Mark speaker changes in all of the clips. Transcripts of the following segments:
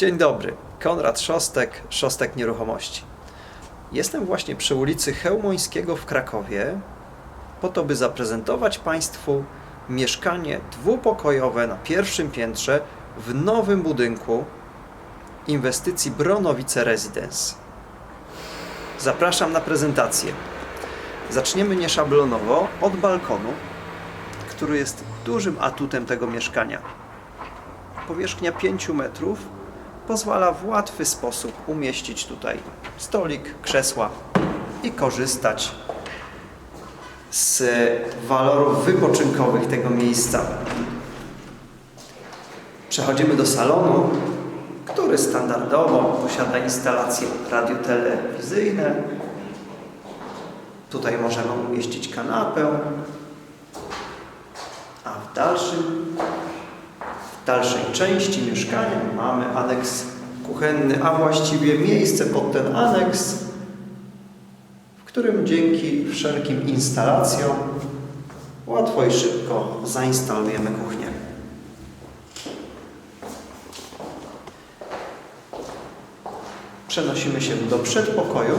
Speaker 1: Dzień dobry, Konrad Szostek, Szostek Nieruchomości. Jestem właśnie przy ulicy Chełmońskiego w Krakowie, po to, by zaprezentować Państwu mieszkanie dwupokojowe na pierwszym piętrze w nowym budynku inwestycji Bronowice Residence. Zapraszam na prezentację. Zaczniemy nieszablonowo od balkonu, który jest dużym atutem tego mieszkania. Powierzchnia 5 metrów pozwala w łatwy sposób umieścić tutaj stolik, krzesła i korzystać z walorów wypoczynkowych tego miejsca. Przechodzimy do salonu, który standardowo posiada instalacje radiotelewizyjne. Tutaj możemy umieścić kanapę, a w dalszym dalszej części mieszkania mamy aneks kuchenny, a właściwie miejsce pod ten aneks, w którym dzięki wszelkim instalacjom łatwo i szybko zainstalujemy kuchnię. Przenosimy się do przedpokoju.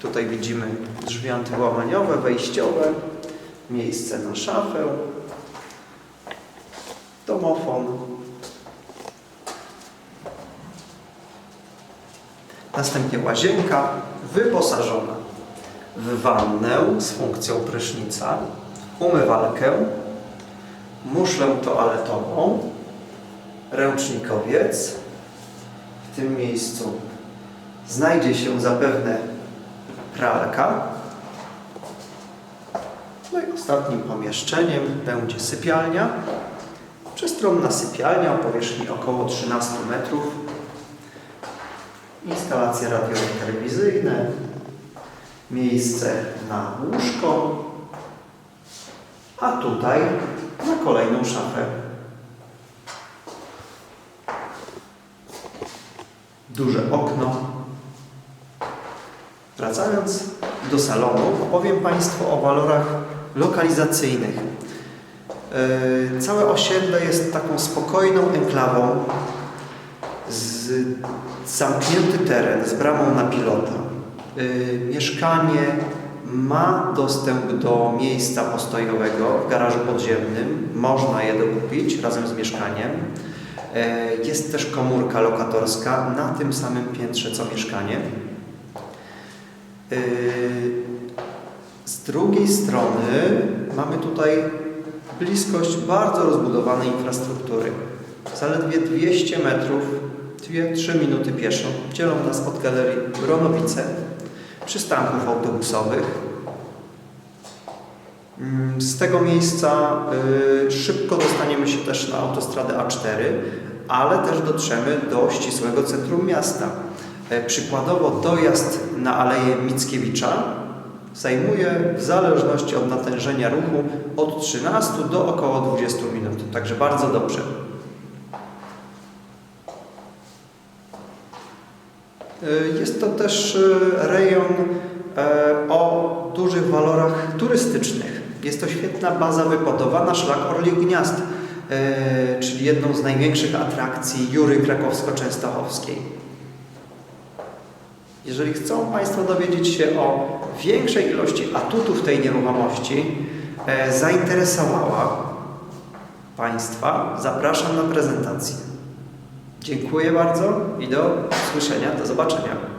Speaker 1: Tutaj widzimy drzwi antyłamaniowe, wejściowe, miejsce na szafę, domofon. Następnie łazienka wyposażona w wannę z funkcją prysznica, umywalkę, muszlę toaletową, ręcznikowiec. W tym miejscu znajdzie się zapewne pralka. No i ostatnim pomieszczeniem będzie sypialnia. Przestronna sypialnia o powierzchni około 13 metrów. Instalacje radiowo-telewizyjne. Miejsce na łóżko. A tutaj na kolejną szafę. Duże okno. Wracając do salonu, opowiem Państwu o walorach lokalizacyjnych. Yy, Całe osiedle jest taką spokojną enklawą, z zamknięty teren z bramą na pilota. Yy, Mieszkanie ma dostęp do miejsca postojowego w garażu podziemnym. Można je dokupić razem z mieszkaniem. Yy, Jest też komórka lokatorska na tym samym piętrze co mieszkanie. Z drugiej strony mamy tutaj bliskość bardzo rozbudowanej infrastruktury. Zaledwie 200 metrów, 2-3 minuty pieszo dzielą nas od galerii Bronowice, przystanków autobusowych. Mm, Z tego miejsca y, szybko dostaniemy się też na autostradę A4, ale też dotrzemy do ścisłego centrum miasta. E, Przykładowo dojazd na Aleję Mickiewicza zajmuje w zależności od natężenia ruchu od 13 do około 20 minut. Także bardzo dobrze. Y, Jest to też y, rejon e, o dużych walorach turystycznych. Jest to świetna baza wypadowa na szlak Orlich Gniazd, e, czyli jedną z największych atrakcji Jury Krakowsko-Częstochowskiej. Jeżeli chcą Państwo dowiedzieć się o większej ilości atutów tej nieruchomości, e, zainteresowała Państwa, zapraszam na prezentację. Dziękuję bardzo i do usłyszenia, do zobaczenia.